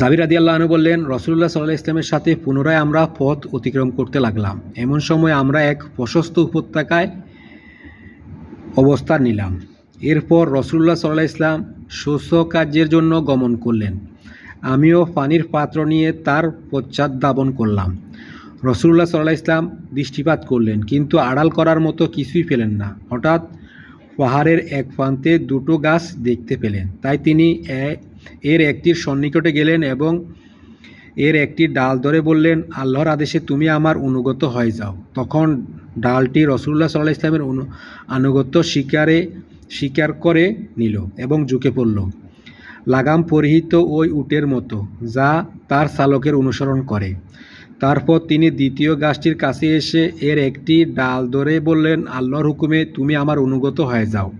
জাবির রাদি আল্লাহনু বললেন রসুল্লাহ সাল্লাহ ইসলামের সাথে পুনরায় আমরা পথ অতিক্রম করতে লাগলাম। এমন সময় আমরা এক প্রশস্ত উপত্যকায় অবস্থান নিলাম। এরপর রসুল্লাহ সাল্লাহ ইসলাম শস্য কার্যের জন্য গমন করলেন। আমিও পানির পাত্র নিয়ে তার পশ্চাৎধাবন করলাম। রসুল্লাহ সাল্লাহ ইসলাম দৃষ্টিপাত করলেন, কিন্তু আড়াল করার মতো কিছুই পেলেন না। হঠাৎ পাহাড়ের এক প্রান্তে দুটো গাছ দেখতে পেলেন। তাই তিনি এর একটির সন্নিকটে গেলেন এবং এর একটি ডাল ধরে বললেন, আল্লাহর আদেশে তুমি আমার অনুগত হয়ে যাও। তখন ডালটি রসুল্লাহ সাল্লাহ ইসলামের আনুগত্য শিকারে স্বীকার করে নিল এবং ঝুঁকে পড়ল। লাগাম পরিহিত ওই উটের মতো, যা তার চালকের অনুসরণ করে। তারপর তিনি দ্বিতীয় গাছটির কাছে এসে এর একটি ডাল ধরে বললেন, আল্লাহর হুকুমে তুমি আমার অনুগত হয়ে যাও।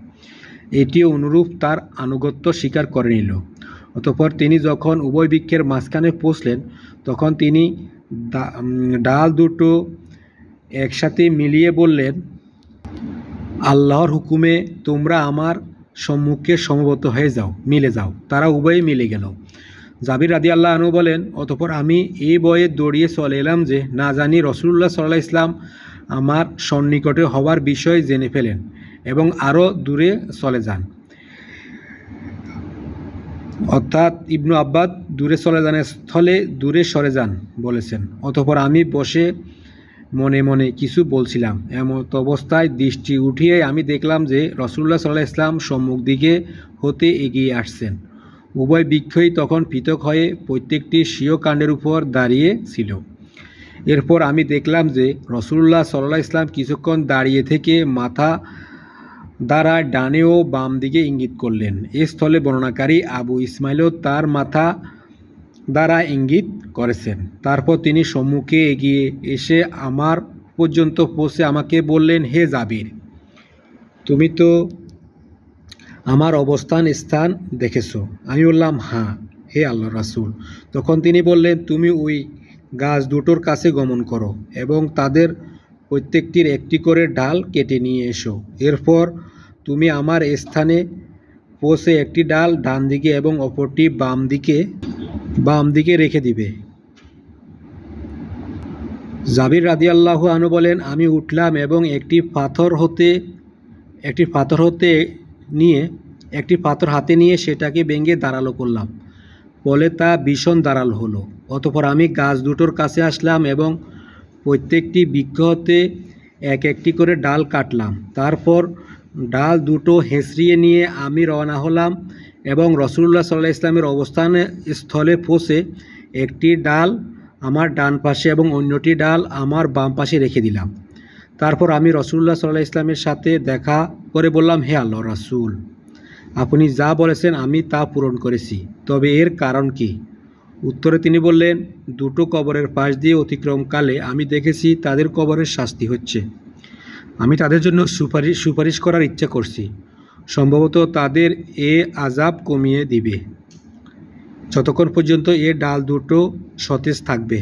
এটিও অনুরূপ তার আনুগত্য স্বীকার করে নিল। অতঃপর তিনি যখন উভয় বৃক্ষের মাঝখানে পৌঁছলেন, তখন তিনি ডাল দুটো একসাথে মিলিয়ে বললেন, আল্লাহর হুকুমে তোমরা আমার সম্মুখে সমবত হয়ে যাও, মিলে যাও। তারা উভয়ে মিলে গেল। জাবির রাদি আল্লাহ আনু বলেন, অতপর আমি এই বয়ে দৌড়িয়ে চলে এলাম যে, না জানি রসুল্লাহ সাল্লাহ ইসলাম আমার সন্নিকটে হওয়ার বিষয় জেনে ফেলেন এবং আরও দূরে চলে যান। অর্থাৎ ইবনু আব্বাদ দূরে চলে যান, স্থলে দূরে সরে যান বলেছেন। অতপর আমি বসে মনে মনে কিছু বলছিলাম। এমত অবস্থায় দৃষ্টি উঠিয়ে আমি দেখলাম যে রসুল্লাহ সাল্লাহ ইসলাম সম্মুখ দিকে হতে এগিয়ে আসছেন। উভয় বৃক্ষই তখন পৃথক হয়ে প্রত্যেকটি স্বীয় কাণ্ডের উপর দাঁড়িয়ে ছিল। এরপর আমি দেখলাম যে রসুল্লাহ সাল্লাহ ইসলাম কিছুক্ষণ দাঁড়িয়ে থেকে মাথা দ্বারা ডানে ও বাম দিকে ইঙ্গিত করলেন। এ স্থলে বর্ণনাকারী আবু ইসমাইলও তার মাথা দ্বারা ইঙ্গিত করেছেন। তারপর তিনি সম্মুখে এগিয়ে এসে আমার পর্যন্ত পৌঁছে আমাকে বললেন, হে জাবির, তুমি তো আমার অবস্থান স্থান দেখেছ। আমি বললাম হ্যাঁ হে আল্লাহ রাসুল। তখন তিনি বললেন, তুমি ওই গাছ দুটোর কাছে গমন করো এবং তাদের প্রত্যেকটির একটি করে ডাল কেটে নিয়ে এসো। এরপর তুমি আমার স্থানে পৌঁছে একটি ডাল ডান দিকে এবং অপরটি বাম দিকে বাম দিকে রেখে দিবে। জাবির রাদিয়াল্লাহু আনু বলেন, আমি উঠলাম এবং একটি পাথর হতে, একটি পাথর হতে নিয়ে, একটি পাথর হাতে নিয়ে সেটাকে ভেঙে দাঁড়াল করলাম। ফলে তা ভীষণ দাঁড়াল হলো। অতপর আমি গাছ দুটোর কাছে আসলাম এবং প্রত্যেকটি বৃক্ষ হতে এক একটি করে ডাল কাটলাম। তারপর ডাল দুটো হেঁচড়িয়ে নিয়ে আমি রওনা হলাম এবং রসুল্লাহ সাল্লাহ ইসলামের অবস্থানে স্থলে পৌঁছে একটি ডাল আমার ডান পাশে এবং অন্যটি ডাল আমার বাম পাশে রেখে দিলাম। তারপর আমি রসুল্লাহ সাল্লাহ ইসলামের সাথে দেখা করে বললাম, হে আল্লাহ রাসূল, আপনি যা বলেছেন আমি তা পূরণ করেছি। তবে এর কারণ কি? উত্তরে তিনি বললেন, দুটো কবরের পাশ দিয়ে অতিক্রমকালে আমি দেখেছি তাদের কবরের শাস্তি হচ্ছে। আমি তাদের জন্য সুপারিশ সুপারিশ করার ইচ্ছা করছি। সম্ভবত তাদের এ আজাব কমিয়ে দিবে। যতক্ষণ পর্যন্ত এ ডাল দুটো সতেজ থাকবে।